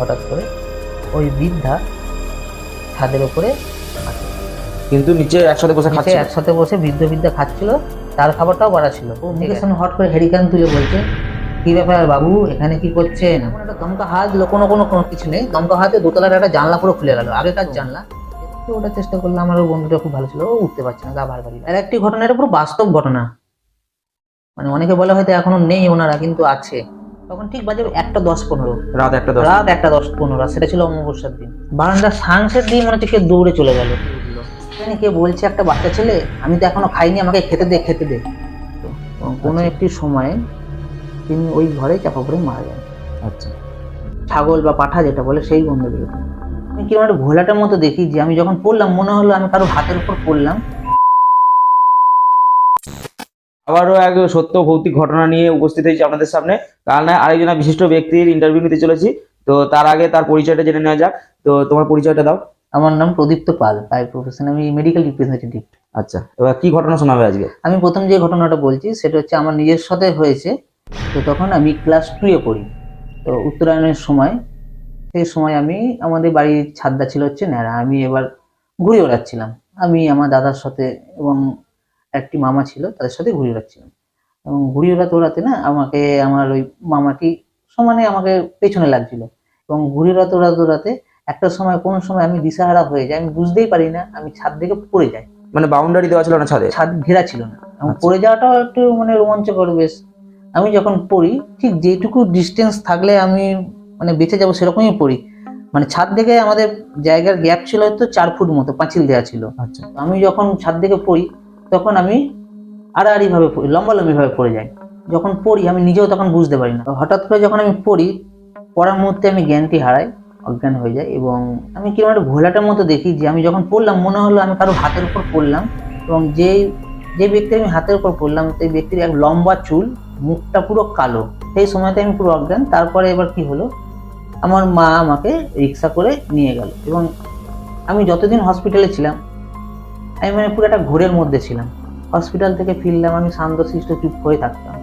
হঠাৎ করে ওই বৃদ্ধা ছাদের উপরে কিন্তু নিচে একসাথে বসে খাচ্ছে একসাথে বসে বৃদ্ধ বৃদ্ধা খাচ্ছিল তার খাবারটাও বাড়া ছিল ও মুখের সামনে হট করে হেরিকান তুলে বলছে কি ব্যাপার বাবু এখানে কি করছেন? এমন একটা দমকা হাত দিল কোনো কোনো কোনো কিছু নেই দমকা হাতে দোতলার একটা জানলা পুরো খুলে গেল আগেকার জানলা। তো ওটা চেষ্টা করলাম আমার ওই বন্ধুটা খুব ভালো ছিল ও উঠতে পারছে না গা ভার ভারী আর একটি ঘটনা এটা পুরো বাস্তব ঘটনা। মানে অনেকে বলে হয়তো এখনও নেই ওনারা কিন্তু আছে। তখন ঠিক বাজে একটা দশ পনেরো। রাত একটা দশ রাত একটা দশ পনেরো সেটা ছিল অমাবস্যার দিন। বারান্দার সানসেট দিয়ে মনে হচ্ছে কে দৌড়ে চলে গেল। জানি কে বলছে একটা বাচ্চা ছেলে? আমি তো এখনও খাইনি আমাকে খেতে দে খেতে দে। কোনো একটি সময়ে তিনি ওই ঘরে চাপা পড়ে মারা যান। আচ্ছা। ছাগল বা পাঠা যেটা বলে সেই গন্ধ বেরোতো আমি কীরকম একটা ঘোলাটার মতো দেখি যে আমি যখন পড়লাম মনে হলো আমি কারও হাতের উপর পড়লাম। আবারও এক সত্য ভৌতিক ঘটনা নিয়ে উপস্থিত হয়েছি আপনাদের সামনে। কারণ আরেকজন বিশিষ্ট ব্যক্তির ইন্টারভিউ নিতে চলেছি। তো তার আগে তার পরিচয়টা জেনে নেওয়া যাক। তো তোমার পরিচয়টা দাও। আমার নাম প্রদীপ্ত পাল বাই প্রফেশন আমি মেডিকেল রিপ্রেজেন্টেটিভ আচ্ছা এবার কি ঘটনা শোনাবে আজকে? আমি প্রথম যে ঘটনাটা বলছি সেটা হচ্ছে আমার নিজের সাথে হয়েছে। তো তখন আমি ক্লাস টুয়ে পড়ি। তো উত্তরায়ণের সময় সেই সময় আমি আমাদের বাড়ির ছাদটা ছিল হচ্ছে ন্যাড়া। আমি এবার ঘুরে বেড়াচ্ছিলাম। আমি আমার দাদার সাথে এবং একটি মামা ছিল তাদের সাথে ঘুরে বেড়াচ্ছিলাম। এবং ঘুরে বেড়াতে বেড়াতে না আমাকে আমার ওই মামাটি সমানে আমাকে পেছনে লাগছিল। এবং ঘুরে বেড়াতে বেড়াতে বেড়াতে একটা সময় কোন সময় আমি দিশাহারা হয়ে যাই আমি বুঝতেই পারি না আমি ছাদ থেকে পড়ে যাই। মানে বাউন্ডারি দেওয়া ছিল না ছাদে? ছাদ ঘেরা ছিল না। এবং আচ্ছা। পড়ে যাওয়াটাও একটু মানে রোমাঞ্চকর বেশ। আমি যখন পড়ি ঠিক যেটুকু ডিস্টেন্স থাকলে আমি মানে বেঁচে যাব সেরকমই পড়ি। মানে ছাদ থেকে আমাদের জায়গার গ্যাপ ছিল হয়তো চার ফুট মতো পাঁচিল দেওয়া ছিল। আচ্ছা। আমি যখন ছাদ থেকে পড়ি তখন আমি আড়াআড়ি ভাবে পড়ি লম্বালম্বি ভাবে পড়ে যাই। যখন পড়ি, আমি নিজেও তখন বুঝতে পারি না। হঠাৎ করে যখন আমি পড়ি, পড়ার মুহূর্তে আমি জ্ঞানটি হারাই, অজ্ঞান হয়ে যায় এবং আমি কীরকম একটা ঘোলাটার মতো দেখি যে আমি যখন পড়লাম, মনে হলো আমি কারও হাতের উপর পড়লাম এবং যেই, যে ব্যক্তির আমি হাতের উপর পড়লাম, সেই ব্যক্তির এক লম্বা চুল, মুখটা পুরো কালো। সেই সময়তে আমি পুরো অজ্ঞান। তারপরে এবার কি হলো? আমার মা আমাকে রিক্সা করে নিয়ে গেল এবং আমি যতদিন হসপিটালে ছিলাম আমি মানে পুরো একটা ঘোরের মধ্যে ছিলাম। হসপিটাল থেকে ফিরলাম আমি শান্ত শান্তশিষ্ট চুপ হয়ে থাকতাম।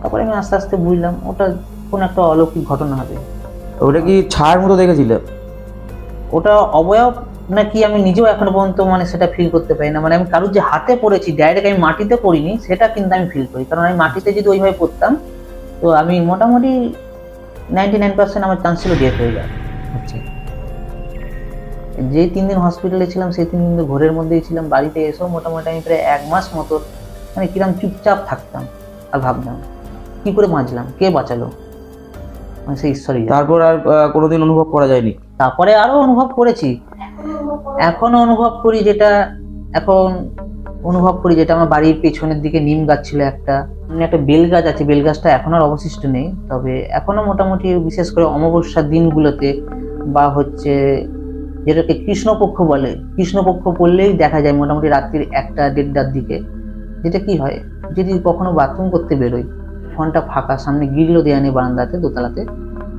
তারপরে আমি আস্তে আস্তে বুঝলাম ওটা কোনো একটা অলৌকিক ঘটনা হবে। ওটা কি ছায়ার মতো দেখেছিলে? ওটা অবয়ব নাকি আমি নিজেও এখনও পর্যন্ত মানে সেটা ফিল করতে পারি না। মানে আমি কারোর যে হাতে পড়েছি ডাইরেক্ট আমি মাটিতে পড়িনি সেটা কিন্তু আমি ফিল করি। কারণ আমি মাটিতে যদি ওইভাবে পড়তাম তো আমি মোটামুটি নাইনটি নাইন পার্সেন্ট আমার চান্স ছিল ডেথ হয়ে যায় আচ্ছা। যে তিন দিন হসপিটালে ছিলাম সেই তিন দিন তো ঘোরের মধ্যেই ছিলাম। বাড়িতে এসেও মোটামুটি আমি প্রায় এক মাস মতো মানে কিরম চুপচাপ থাকতাম আর ভাবতাম কি করে বাঁচলাম? কে বাঁচালো? মানে সেই ঈশ্বরই তারপর আর কোনোদিন অনুভব করা যায়নি? তারপরে আরও অনুভব করেছি। এখনও অনুভব করি যেটা এখন অনুভব করি যেটা আমার বাড়ির পেছনের দিকে নিম গাছ ছিল একটা। এমনি একটা বেল গাছ আছে বেল গাছটা এখন আর অবশিষ্ট নেই। তবে এখনও মোটামুটি বিশেষ করে অমাবস্যার দিনগুলোতে বা হচ্ছে যেটাকে কৃষ্ণপক্ষ বলে। কৃষ্ণপক্ষ পড়লেই দেখা যায় মোটামুটি রাত্রির একটা দেড়টার দিকে। যেটা কি হয়? যদি কখনো বাথরুম করতে বেরোই ফোনটা ফাঁকা, সামনে গিরলো দেওয়া নেই বারান্দাতে, দোতলাতে।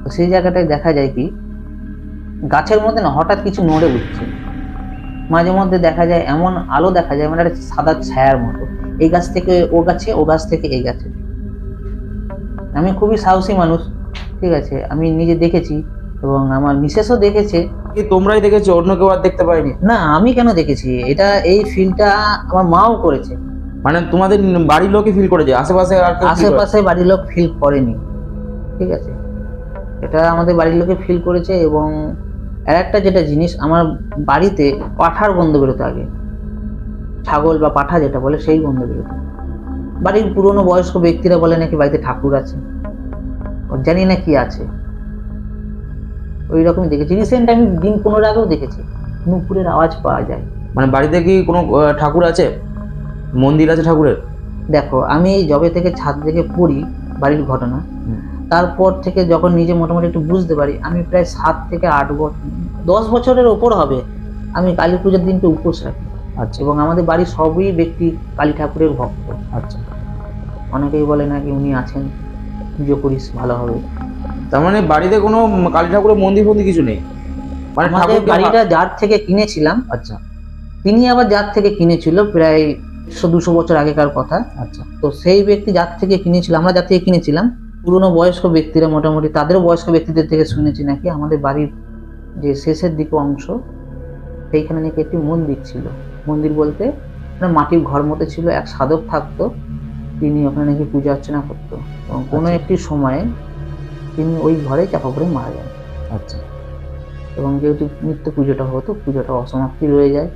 তো সেই জায়গাটায় দেখা যায় কি, গাছের মধ্যে না হঠাৎ কিছু নড়ে উঠছে। মাঝে মধ্যে দেখা যায় এমন আলো দেখা যায় মানে একটা সাদা ছায়ার মতো। এই গাছ থেকে ও গাছে, ও গাছ থেকে এই গাছে। আমি খুবই সাহসী মানুষ, ঠিক আছে? আমি নিজে দেখেছি এবং আমার মিসেসও দেখেছে। কি তোমরাই দেখেছ? অন্য কেউ আর দেখতে পায়নি? না আমি কেন দেখেছি? এটা এই ফিলটা আমার মাও করেছে। মানে তোমাদের বাড়ির লোকই ফিল করেছে? আশেপাশে আর কেউ feel আশেপাশে বাড়ির লোক ফিল করেনি। ঠিক আছে? এটা আমাদের বাড়ির লোকে ফিল করেছে এবং আর একটা যেটা জিনিস আমার বাড়িতে পাঠার গন্ধ বেরোতো আগে। ছাগল বা পাঠা যেটা বলে সেই গন্ধ বেরোতো। বাড়ির পুরনো বয়স্ক ব্যক্তিরা বলে নাকি বাড়িতে ঠাকুর আছে। জানি না কি আছে। ওই রকমই দেখেছি। রিসেন্ট আমি দিন পনেরো আগেও দেখেছি। নুপুরের আওয়াজ পাওয়া যায়। মানে বাড়িতে কি কোনো ঠাকুর আছে? মন্দির আছে ঠাকুরের? দেখো আমি জবে থেকে ছাদ থেকে পড়ি বাড়ির ঘটনা। তারপর থেকে যখন নিজে মোটামুটি একটু বুঝতে পারি আমি প্রায় সাত থেকে আট বছর দশ বছরের ওপর হবে। আমি কালী পুজোর দিনকে উপোস রাখি। আচ্ছা। এবং আমাদের বাড়ির সবই ব্যক্তি কালী ঠাকুরের ভক্ত। আচ্ছা। অনেকেই বলে নাকি উনি আছেন পুজো করিস ভালো হবে। তার মানে বাড়িতে কোনো কালী ঠাকুরের মন্দির ফন্দির কিছু নেই? মানে আমাদের ঠাকুর বাড়িটা যার থেকে কিনেছিলাম আচ্ছা। তিনি আবার যার থেকে কিনেছিল প্রায় একশো দুশো বছর আগেকার কথা। আচ্ছা। তো সেই ব্যক্তি যার থেকে কিনেছিল আমরা যার থেকে কিনেছিলাম পুরনো বয়স্ক ব্যক্তিরা মোটামুটি তাদেরও বয়স্ক ব্যক্তিদের থেকে শুনেছি নাকি আমাদের বাড়ির যে শেষের দিকে অংশ সেইখানে নাকি একটি মন্দির ছিল। মন্দির বলতে মাটির ঘর মতো ছিল এক সাধক থাকতো তিনি ওখানে নাকি পূজা অর্চনা করতো। এবং কোনো আচ্ছা। একটি সময়ে তিনি ওই ঘরে চাপা পড়ে মারা যান। আচ্ছা। এবং যেহেতু নিত্য পুজোটা হতো পুজোটা অসমাপ্তি রয়ে যায়।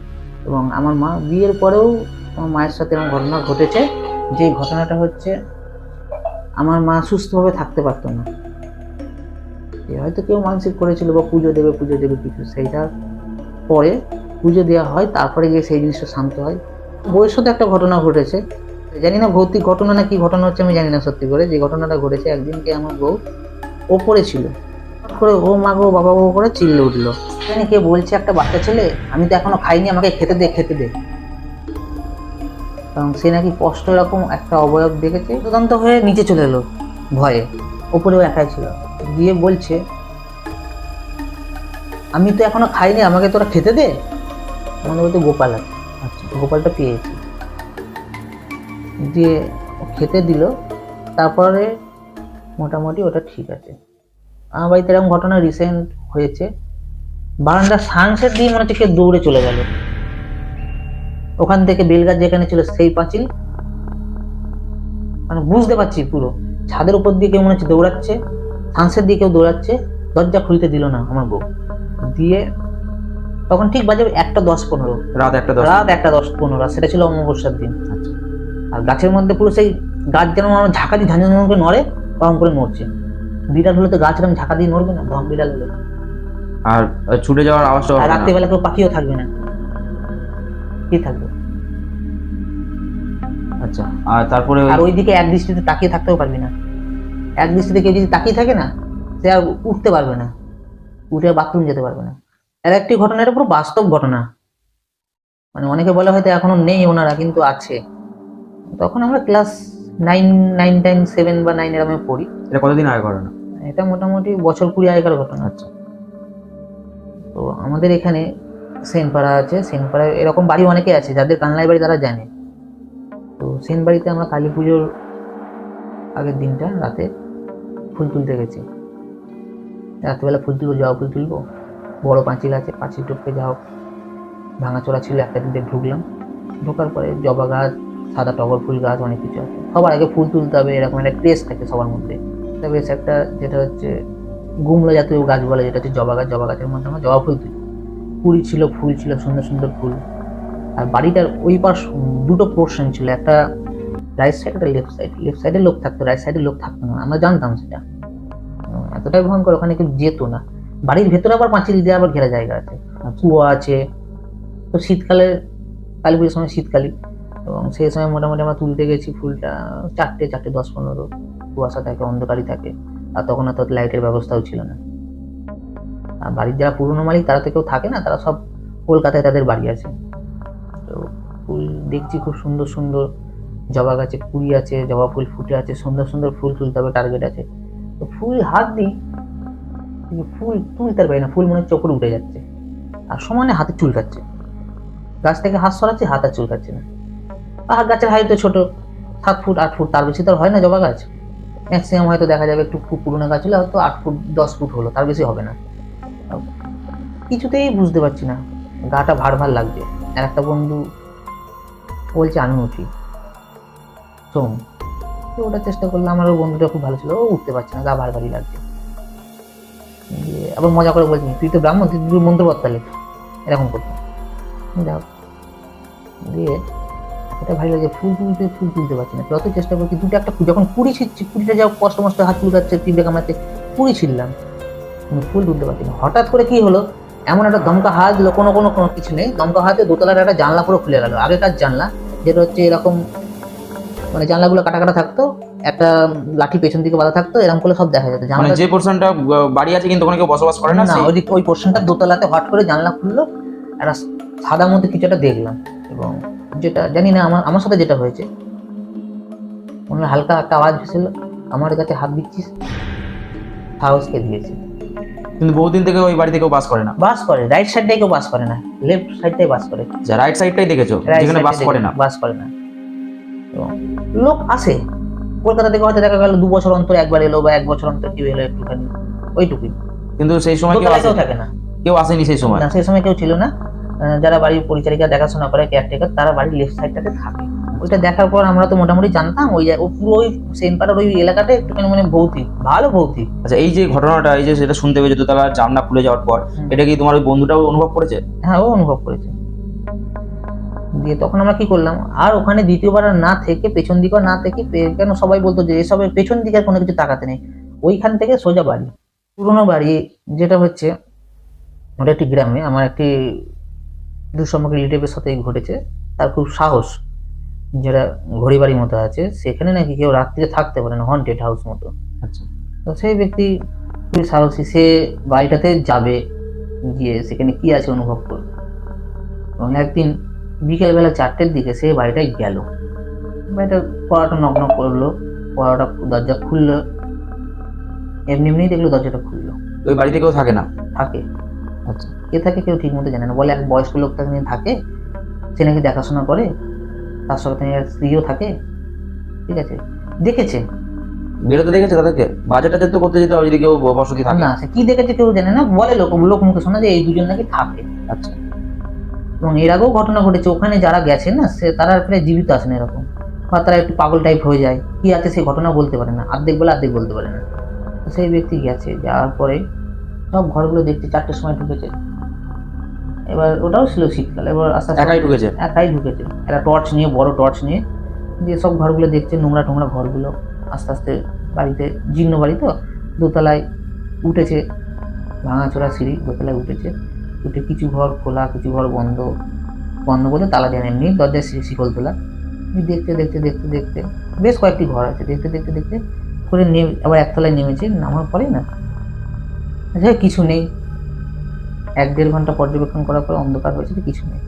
এবং আমার মা বিয়ের পরেও আমার মায়ের সাথে এরকম ঘটনা ঘটেছে যে ঘটনাটা হচ্ছে আমার মা সুস্থভাবে থাকতে পারতো না। এ হয়তো কেউ মানসিক করেছিল বা পুজো দেবে পুজো দেবে কিছু সেইটা পরে পুজো দেওয়া হয় তারপরে গিয়ে সেই জিনিসটা শান্ত হয়। বইয়ের সাথে একটা ঘটনা ঘটেছে। জানি না ভৌতিক ঘটনা না কি ঘটনা হচ্ছে আমি জানি না সত্যি করে। যে ঘটনাটা ঘটেছে একদিনকে আমার বউ ওপরে ছিল। করে ও মা গো, বাবা গো করে চিল্লে উঠল। জানি কে বলছে একটা বাচ্চা ছেলে? আমি তো এখনও খাইনি, আমাকে খেতে দে খেতে দে। কারণ সে নাকি কষ্ট এরকম একটা অবয়ব দেখেছে তদন্ত হয়ে নিচে চলে এলো ভয়ে, ওপরেও একাই ছিল। গিয়ে বলছে, আমি তো এখনও খাইনি, আমাকে তোরা খেতে দে? আমাদের বলতে গোপাল আছে। আচ্ছা গোপালটা পেয়েছি। দিয়ে খেতে দিল। তারপরে মোটামুটি ওটা ঠিক আছে। আমার বাড়িতে এরকম ঘটনা রিসেন্ট হয়েছে। বারান্দা সানসেট দিয়ে মনে হচ্ছে দৌড়ে চলে গেল। ওখান থেকে বেলগাছ যেখানে ছিল সেই পাঁচিল। মানে বুঝতে পারছি পুরো। ছাদের উপর দিয়ে কেউ মনে হচ্ছে দৌড়াচ্ছে সানসেট দিয়ে কেউ দৌড়াচ্ছে দরজা খুলতে দিল না আমার বউ। দিয়ে তখন ঠিক বাজে একটা দশ পনেরো। রাত একটা রাত একটা দশ পনেরো সেটা ছিল অমাবস্যার দিন। আচ্ছা। আর গাছের মধ্যে পুরো সেই গাছ যেন আমার ঝাঁকা দিয়ে ঝাঁঝানো করে নড়ে কম করে নড়ছে? বিড়াল হলে তো গাছ এরকম ঝাঁকা দিয়ে নড়বে না? ভম বিড়াল হলে? আর ছুটে যাওয়ার আওয়াজটা আর। রাত্রিবেলা কেউ পাখিও থাকবে না। কি থাকবে? আচ্ছা আর তারপরে আর ওইদিকে এক দৃষ্টিতে তাকিয়ে থাকতেও পারবি না। এক দৃষ্টিতে কেউ যদি তাকিয়ে থাকে না সে আর উঠতে পারবে না। উঠে বাথরুম যেতে পারবে না। আর একটি ঘটনা এটা পুরো বাস্তব ঘটনা। মানে অনেকে বলে হয়তো এখনও নেই ওনারা কিন্তু আছে। তখন আমরা ক্লাস নাইন নাইন টাইন সেভেন বা নাইন এরমে পড়ি। এটা কতদিন আগে ঘটনা এটা মোটামুটি বছর কুড়ি আগেকার ঘটনা। আচ্ছা। তো আমাদের এখানে সেনপাড়া আছে। সেনপাড়ায় এরকম বাড়ি অনেকে আছে যাদের কানলাই বাড়ি তারা জানে। তো সেন বাড়িতে আমরা কালী পুজোর আগের দিনটা রাতে ফুল তুলতে গেছি। রাত্রিবেলা ফুল তুলবো জবা ফুল তুলবো। বড় পাঁচিল আছে পাঁচিল টপকে যাও। ভাঙাচোরা ছিল একটা দিনতে ঢুকলাম। ঢোকার পরে জবা গাছ সাদা টগর ফুল গাছ অনেক কিছু আছে। সবার আগে ফুল তুলতে হবে এরকম একটা ক্রেজ থাকে সবার মধ্যে। এটা বেশ একটা যেটা হচ্ছে গুমলা জাতীয় গাছ বলে যেটা হচ্ছে জবা গাছ জবা গাছের মধ্যে আমরা জবা ফুল তুলি। কুড়ি ছিল ফুল ছিল সুন্দর সুন্দর ফুল। আর বাড়িটার ওই পাশ দুটো পোর্শন ছিল একটা রাইট সাইড একটা লেফট সাইড লেফট সাইডে লোক থাকতো রাইট সাইডে লোক থাকতো না আমরা জানতাম সেটা। এতটাই ভয়ঙ্কর ওখানে কেউ যেত না। বাড়ির ভেতরে আবার পাঁচিল দিয়ে আবার ঘেরা জায়গা আছে। কুয়া আছে। তো শীতকালে কালী পুজোর সময় শীতকালী। এবং সেই সময় মোটামুটি আমরা তুলতে গেছি ফুলটা চারটে চারটে, দশ, পনেরো। কুয়াশা থাকে, অন্ধকারই থাকে। আর তখন অত লাইটের ব্যবস্থাও ছিল না। আর বাড়ির যারা পুরনো মালিক, তারা তো কেউ থাকে না, তারা সব কলকাতায় তাদের বাড়ি আছে। তো ফুল দেখছি খুব সুন্দর সুন্দর। জবা গাছে কুড়ি আছে, জবা ফুল ফুটে আছে, সুন্দর সুন্দর ফুল তুলতে হবে টার্গেট আছে। তো ফুল হাত দিই, কিন্তু ফুল তুলতে পারি না, ফুল মনে হচ্ছে ওপরে উঠে যাচ্ছে। আর সমানে হাতে চুলকাচ্ছে গাছ থেকে হাত সরাচ্ছে, হাত আর চুলকাচ্ছে না। আর গাছের হাইট তো ছোট। সাত ফুট, আট ফুট, তার বেশি তো হয় না জবা গাছ। ম্যাক্সিমাম হয়তো দেখা যাবে একটু খুব পুরোনো গাছ হলে হয়তো আট ফুট, দশ ফুট হলো, তার বেশি হবে না। কিছুতেই বুঝতে পারছি না। গাটা ভার ভার লাগছে। আর একটা বন্ধু বলছে, আমি উঠি। সোম তো ওটা চেষ্টা করলাম, আমার ওই বন্ধুটা খুব ভালো ছিল। ও উঠতে পারছে না, গা ভার ভারই লাগছে। আবার মজা করে বলছি, তুই তো ব্রাহ্মণ, তুই মন্ত্র বত্তালে এরকম করতো দিয়ে এটা ভাই লাগে ফুল তুলতে ফুল তুলতে পারছি না। যত চেষ্টা করছি দুটো একটা যখন কুড়ি ছিটছি কুড়িটা যাও কষ্ট মষ্ট হাত চুলকাচ্ছে তীব্রে কামাতে কুড়ি ছিললাম কিন্তু ফুল তুলতে পারছি না। হঠাৎ করে কি হলো এমন একটা দমকা হাত দিল কোনো কোনো কোনো কিছু নেই। দমকা হাতে দোতলার একটা জানলা পুরো খুলে গেল। আগেকার জানলা যেটা হচ্ছে এরকম মানে জানলাগুলো কাটা কাটা থাকতো একটা লাঠি পেছন দিকে বাঁধা থাকতো এরকম করে সব দেখা যেত। মানে জানলা যে পোর্শনটা বাড়ি আছে কিন্তু ওখানে কেউ বসবাস করে না ওই ওই পোর্শনটা দোতলাতে হট করে জানলা খুললো একটা সাদা মধ্যে কিছু একটা দেখলাম। এবং যেটা জানি না আমার আমার সাথে যেটা হয়েছে। হয় হালকা একটা আওয়াজ ভেসেলো আমার কাছে হাত দিচ্ছিস সাহসকে দিয়েছে। কিন্তু বহুদিন থেকে ওই বাড়িতে কেউ বাস করে না। বাস করে রাইট সাইডটাই কেউ বাস করে না। লেফট সাইডটাই বাস করে। যা রাইট সাইডটাই দেখেছ যেখানে বাস করে না। বাস করে না। লোক আসে। কলকাতা থেকে হয়তো দেখা গেল দু বছর অন্তর একবার এলো বা এক বছর অন্তর কেউ এলো একটুখানি। ওইটুকুই। কিন্তু সেই সময় কেউ থাকে না। কেউ আসেনি সেই সময়। না সেই সময় কেউ ছিল না। যারা বাড়ির পরিচারিকা দেখাশোনা করে কেয়ারটেকার তারা বাড়ির লেফট সাইডটাতে থাকে। ওইটা দেখার পর আমরা তো মোটামুটি জানতাম ওই ও পুরো ওই সেনপাড়ার ওই এলাকাটা একটুখানি মানে ভৌতিক ভালো ভৌতিক। আচ্ছা এই যে ঘটনাটা এই যে সেটা শুনতে পেয়েছে দোতলার জানলা খুলে যাওয়ার পর এটা কি তোমার ওই বন্ধুটাও অনুভব করেছে? হ্যাঁ ও অনুভব করেছে। দিয়ে তখন আমরা কি করলাম আর ওখানে দ্বিতীয়বার না থেকে পেছন দিকেও না থেকে কেন সবাই বলতো যে এসবের পেছন দিকে আর কোনো কিছু তাকাতে নেই। ওইখান থেকে সোজা বাড়ি। পুরোনো বাড়ি যেটা হচ্ছে ওটা একটি গ্রামে আমার একটি দুঃসম্পর্ক রিলেটিভের সাথে ঘটেছে। তার খুব সাহস যেটা ঘড়ি বাড়ির মতো আছে। সেখানে নাকি কেউ রাত্রিতে থাকতে পারে না হন্টেড হাউস মতো। আচ্ছা। তো সেই ব্যক্তি খুবই সাহসী সে বাড়িটাতে যাবে গিয়ে সেখানে কি আছে অনুভব করবে। এবং একদিন বিকেলবেলা চারটের দিকে সে বাড়িটায় গেল। বাড়িটা পড়াটা নগ্ন করল পড়াটা দরজা খুললো এমনি এমনি দেখল দরজাটা খুললো। ওই বাড়িতে কেউ থাকে না? থাকে। আচ্ছা কে থাকে কেউ ঠিক মতো জানে না। বলে এক বয়স্ক লোক তাকে নিয়ে থাকে সে নাকি দেখাশোনা করে তার সঙ্গে তার স্ত্রীও থাকে ঠিক আছে? দেখেছে। বেরোতে দেখেছে তাদেরকে। বাজার টাজার তো করতে যেতে হবে যদি কেউ বসতি থাকে। না সে কি দেখেছে কেউ জানে না। বলে লোক লোক মুখে শোনা যে এই দুজন নাকি থাকে। আচ্ছা। এবং এর আগেও ঘটনা ঘটেছে ওখানে যারা গেছে না সে তারা ফিরে জীবিত আসে না এরকম। বা তারা একটু পাগল টাইপ হয়ে যায়। কি আছে সেই ঘটনা বলতে পারে না। অর্ধেক বলে অর্ধেক বলতে পারে না। সেই ব্যক্তি গেছে যাওয়ার পরে সব ঘরগুলো দেখতে চারটের সময় ঢুকেছে। এবার ওটাও ছিল শীতকাল এবার আস্তে আস্তে একাই ঢুকেছে? একাই ঢুকেছে। একটা টর্চ নিয়ে বড় টর্চ নিয়ে যে সব ঘরগুলো দেখছে নোংরা টোংরা ঘরগুলো আস্তে আস্তে বাড়িতে জীর্ণ বাড়ি তো দোতলায় উঠেছে ভাঙাচোরা সিঁড়ি দোতলায় উঠেছে। উঠে কিছু ঘর খোলা কিছু ঘর বন্ধ বন্ধ বলে তালা দেন এমনি দরজায় শিকল তোলা। দেখতে দেখতে দেখতে দেখতে বেশ কয়েকটি ঘর আছে দেখতে দেখতে দেখতে করে নেমে আবার একতলায় নেমেছে নামার পরে না আচ্ছা কিছু নেই। এক দেড় ঘণ্টা পর্যবেক্ষণ করার পরে অন্ধকার হয়েছে কিছু নেই।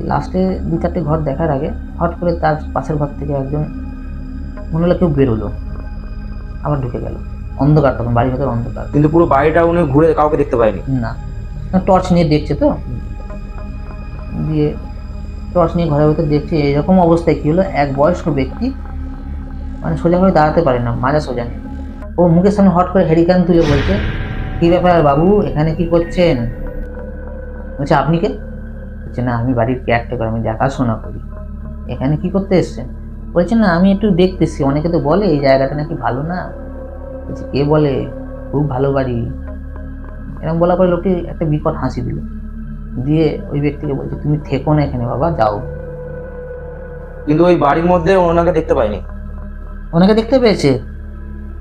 লাস্টে দু চারটে ঘর দেখার আগে হট করে তার পাশের ঘর থেকে একজন মনে হলো কেউ বেরোলো। আবার ঢুকে গেল। অন্ধকার তখন বাড়ির ভেতর অন্ধকার। কিন্তু পুরো বাড়িটা উনি ঘুরে কাউকে দেখতে পায়নি? না। টর্চ নিয়ে দেখছে তো? দিয়ে টর্চ নিয়ে ঘরের ভেতর দেখছে এরকম অবস্থায় কী হলো? এক বয়স্ক ব্যক্তি মানে সোজাভাবে দাঁড়াতে পারে না মাজা সোজা নেই। ও মুখের সামনে হট করে হেরিকান তুলে বলছে কি ব্যাপার বাবু এখানে কি করছেন? বলছে আপনি কে? বলছে না আমি বাড়ির কেয়ারটেকার আমি দেখাশোনা করি। এখানে কি করতে এসছেন? বলছে না আমি একটু দেখতেছি অনেকে তো বলে এই জায়গাটা নাকি ভালো না। বলছে কে বলে? খুব ভালো বাড়ি। এরকম বলার পরে লোকটি একটা বিকট হাসি দিল। দিয়ে ওই ব্যক্তিকে বলছে তুমি থেকো না এখানে বাবা যাও। কিন্তু ওই বাড়ির মধ্যে ওনাকে দেখতে পাইনি। ওনাকে দেখতে পেয়েছে?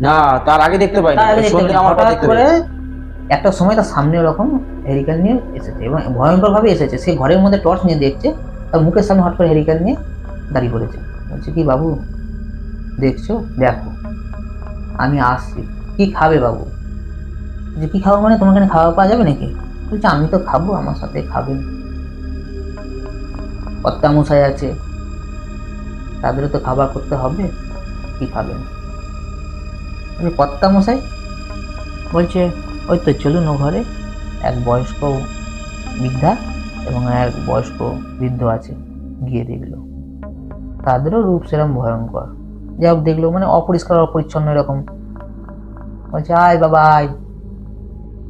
না তার আগে দেখতে তার আগে দেখতে করে একটা সময় তার সামনে ওরকম হেরিকেন নিয়ে এসেছে এবং ভয়ঙ্কর ভাবে এসেছে। সে ঘরের মধ্যে টর্চ নিয়ে দেখছে তার মুখের সামনে হট করে হেরিকেন নিয়ে দাঁড়িয়ে পড়েছে। বলছে কি বাবু দেখছ? দেখো আমি আসছি। কি খাবে বাবু? যে কি খাব মানে তোমার এখানে খাওয়া পাওয়া যাবে নাকি? বলছে আমি তো খাব আমার সাথে খাবেন কর্তা মশাই আছে তাদেরও তো খাবার করতে হবে কি খাবেন? বলছে কর্তা মশাই বলছে, ওই তো চলুন ও ঘরে। এক বয়স্ক বৃদ্ধা এবং এক বয়স্ক বৃদ্ধ আছে। গিয়ে দেখল। তাদেরও রূপ সেরকম ভয়ঙ্কর। যা হোক, দেখল মানে অপরিষ্কার, অপরিচ্ছন্ন এরকম। বলছে, আয় বাবা, আয়।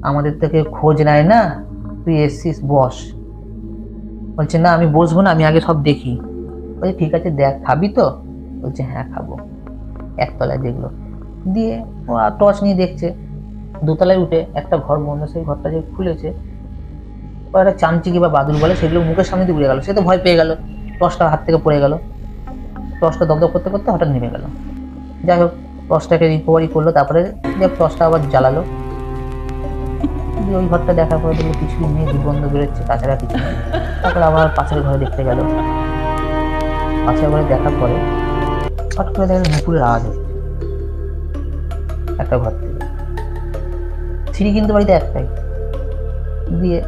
আমাদের থেকে খোঁজ নেয় না? তুই এসছিস, বস। বলছে, না, আমি বসবো না, আমি আগে সব দেখি। বলছে, ঠিক আছে, দেখ, খাবি তো? বলছে হ্যাঁ খাব। একতলায় দেখল দিয়ে ও টর্চ নিয়ে দেখছে। দোতলায় উঠে একটা ঘর বন্ধ, সেই ঘরটা যে খুলেছে একটা চামচিকি বা বাদুর বলে, সেগুলো মুখের সামনে দিয়ে উড়ে গেল। সে তো ভয় পেয়ে গেল। টর্চটা হাত থেকে পড়ে গেল। টর্চটা দপদপ করতে করতে হঠাৎ নেমে গেল। যাই হোক টর্চটাকে রিকভারি করল, তারপরে যে টর্চটা আবার জ্বালালো। দিয়ে ওই ঘরটা দেখার পরে দেখল কিছু নেই, দুর্গন্ধ বেরোচ্ছে, তাছাড়া কিছু নেই। তারপরে আবার পাশের ঘরে দেখতে গেল। পাশের ঘরে দেখার পরে হঠাৎ করে দেখা গেলো নুপুরের আওয়াজ হচ্ছে একটা ঘর থেকে সিঁড়ি কিন্তু বাড়িতে একটাই। দিয়ে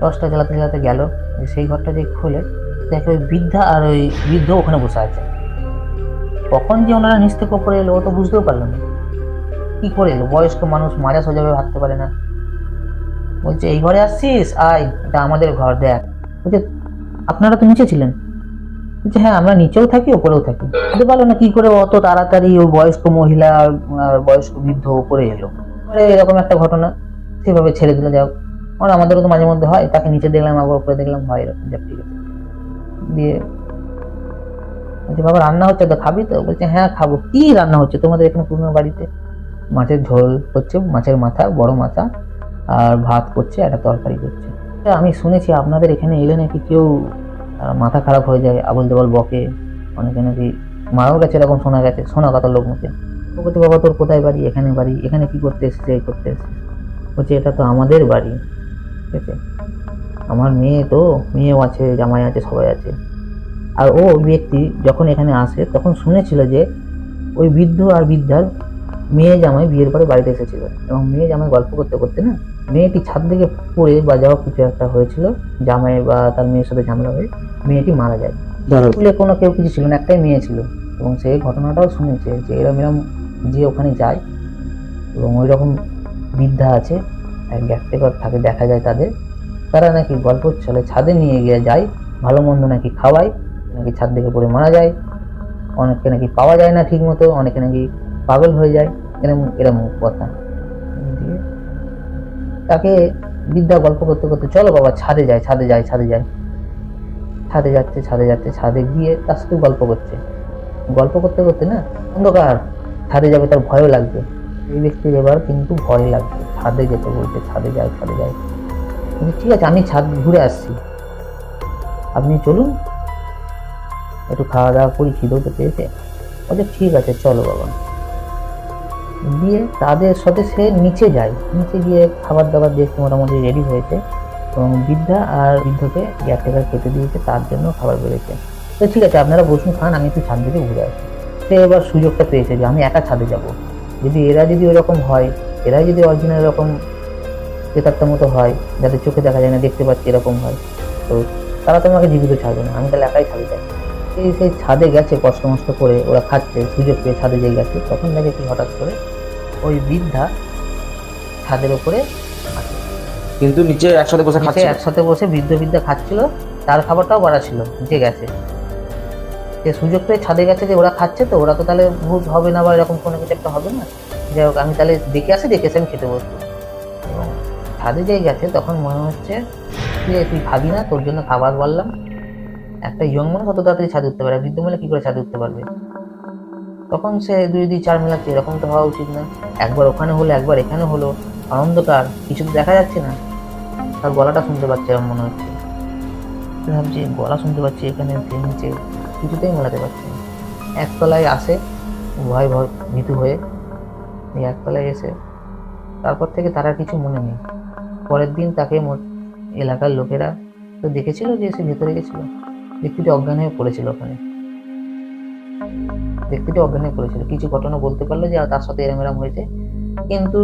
টর্চটা জ্বালাতে জ্বালাতে গেল। সেই ঘরটা যে খোলে, দেখে ওই বৃদ্ধা আর ওই বৃদ্ধ ওখানে বসে আছে। কখন যে ওনারা নিচ থেকে ওপরে এলো, ও তো বুঝতেও পারল না। কি করে এলো? বয়স্ক মানুষ মাজা সোজাভাবে ভাবতে পারে না। বলছে, এই ঘরে আসছিস? আয়, এটা আমাদের ঘর, দেখ। বলছে, আপনারা তো নিচে ছিলেন। বলছে হ্যাঁ আমরা নিচেও থাকি ওপরেও থাকি। বলতে পারল না, কি করে অত তাড়াতাড়ি ওই বয়স্ক মহিলা আর বয়স্ক বৃদ্ধ ওপরে এলো? এরকম একটা ঘটনা, সেভাবে ছেড়ে দিলে। যাও আর আমাদেরও তো মাঝে মধ্যে হয়, তাকে নিচে দেখলাম, আবার উপরে দেখলাম, হয় এরকম যাক ঠিক আছে। দিয়ে বলছে, বাবা, রান্না হচ্ছে তো, খাবি তো? বলছে হ্যাঁ খাব। কি রান্না হচ্ছে? তোমাদের এখানে পুরনো বাড়িতে মাছের ঝোল হচ্ছে, মাছের মাথা, বড় মাথা, আর ভাত করছে, একটা তরকারি করছে। আমি শুনেছি, আপনাদের এখানে এলে নাকি কেউ আহ, মাথা খারাপ হয়ে যায় আবল দেবল বকে। অনেকে নাকি মারাও গেছে এরকম শোনা গেছে শোনা কথা লোক মুখে। ও বলছে বাবা তোর কোথায় বাড়ি? এখানে বাড়ি? এখানে কি করতে এসেছিস? এই করতে এসেছিস? বলছে এটা তো আমাদের বাড়ি। ঠিক আছে? আমার মেয়ে তো মেয়েও আছে জামাই আছে সবাই আছে। আর ও ব্যক্তি যখন এখানে আসে তখন শুনেছিল যে ওই বৃদ্ধ আর বৃদ্ধার মেয়ে জামাই বিয়ের পরে বাড়িতে এসেছিল। এবং মেয়ে জামাই গল্প করতে করতে না মেয়েটি ছাদ থেকে পড়ে বা যাওয়া কিছু একটা হয়েছিল জামাই বা তার মেয়ের সাথে ঝামেলা হয়ে মেয়েটি মারা যায়। স্কুলে কোনো কেউ কিছু ছিল না একটাই মেয়ে ছিল এবং সেই ঘটনাটাও শুনেছে যে এরম এরম যে ওখানে যায় এবং ওই রকম বৃদ্ধা আছে এক ব্যক্তিগত থাকে দেখা যায় তাদের। তারা নাকি গল্প চলে ছাদে নিয়ে গিয়ে যায় ভালো মন্দ নাকি খাওয়ায় নাকি ছাদ থেকে পড়ে মারা যায়। অনেকে নাকি পাওয়া যায় না ঠিক মতো অনেকে নাকি পাগল হয়ে যায় এরকম এরকম কথা। তাকে বিদ্যা গল্প করতে করতে, চলো বাবা, ছাদে যায় ছাদে যায় ছাদে যায় ছাদে যাচ্ছে ছাদে যাচ্ছে, ছাদে গিয়ে তার সাথে গল্প করছে। গল্প করতে করতে না, অন্ধকার। ছাদে যাবে তার ভয়ও লাগবে। এই ব্যক্তির এবার কিন্তু ভয় লাগবে। ছাদে যেতে বলছে, ছাদে যায় ছাদে যায় ঠিক আছে, আমি ছাদ ঘুরে আসছি। আপনি চলুন। একটু খাওয়া দাওয়া করি, খিদেও তো পেয়েছে। বলছে ঠিক আছে, চলো বাবা। দিয়ে তাদের সাথে সে নিচে যায়। নিচে গিয়ে খাবার দাবার দেখতে মোটামুটি রেডি হয়েছে এবং বৃদ্ধা আর বৃদ্ধকে গ্যাস টেকার খেতে দিয়েছে, তার জন্য খাবার বেড়েছে। তো ঠিক আছে, আপনারা বসুন, খান, আমি একটু ছাদ থেকে ঘুরে আসি। সে এবার সুযোগটা পেয়েছে যে আমি একা ছাদে যাব। যদি এরা যদি ওরকম হয় এরাই যদি অরিজিনাল এরকম প্রেতাত্মার মতো হয়, যাদের চোখে দেখা যায় না, দেখতে পাচ্ছি এরকম হয়, তো তারা তো আমাকে জীবিত ছাড়বে না, আমি তাহলে একাই ছাদে যাই। সেই সেই ছাদে গেছে, কষ্ট মষ্ট করে, ওরা খাচ্ছে, সুযোগ পেয়ে ছাদে যেয়ে গেছে, তখন দেখে কি হঠাৎ করে ওই বৃদ্ধা ছাদের উপরে আছে কিন্তু নিচে একসাথে বসে খাচ্ছে একসাথে বসে বৃদ্ধ বৃদ্ধা খাচ্ছিল তার খাবারটাও বাড়া ছিল নিচে গেছে। সে সুযোগ পেয়ে ছাদে গেছে যে ওরা খাচ্ছে তো ওরা তো তাহলে ভূত হবে না বা এরকম কোনো কিছু একটা হবে না। যাই হোক আমি তাহলে দেখে আসি দেখে এসে আমি খেতে বসবো। এবং ছাদে যেই গেছে তখন মনে হচ্ছে যে তুই খাবি না তোর জন্য খাবার বললাম। একটা ইয়ং মানুষ অত তাড়াতাড়ি ছাদে উঠতে পারে বৃদ্ধ মহিলা কী করে ছাদে উঠতে পারবে? তখন সে দুই দুই, চার মিলাচ্ছে এরকম তো হওয়া উচিত না? একবার ওখানে হলো, একবার এখানে হলো অন্ধকার কিছু তো দেখা যাচ্ছে না। তার গলাটা শুনতে পাচ্ছে এরকম মনে হচ্ছে। ভাবছি, গলা শুনতে পাচ্ছি এখানে নিচে কিছুতেই মেলাতে পারছি না। একতলায় আসে ভয় ভয় ভীতু হয়ে। একতলায় এসে, তারপর থেকে তার আর কিছু মনে নেই। পরের দিন তাকে এলাকার লোকেরা তো দেখেছিল যে সে ভেতরে গেছিল? ব্যক্তিটি অজ্ঞান হয়ে পড়েছিল ওখানে। ব্যক্তিটি অজ্ঞান করেছিল। কিছু ঘটনা বলতে পারল যে তার সাথে এরম এরম হয়েছে। কিন্তু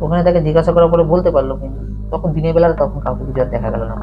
ওখানে তাকে জিজ্ঞাসা করার পরে বলতে পারল কিন্তু। তখন দিনের বেলা তখন কাউকে কিছু আর দেখা গেল না।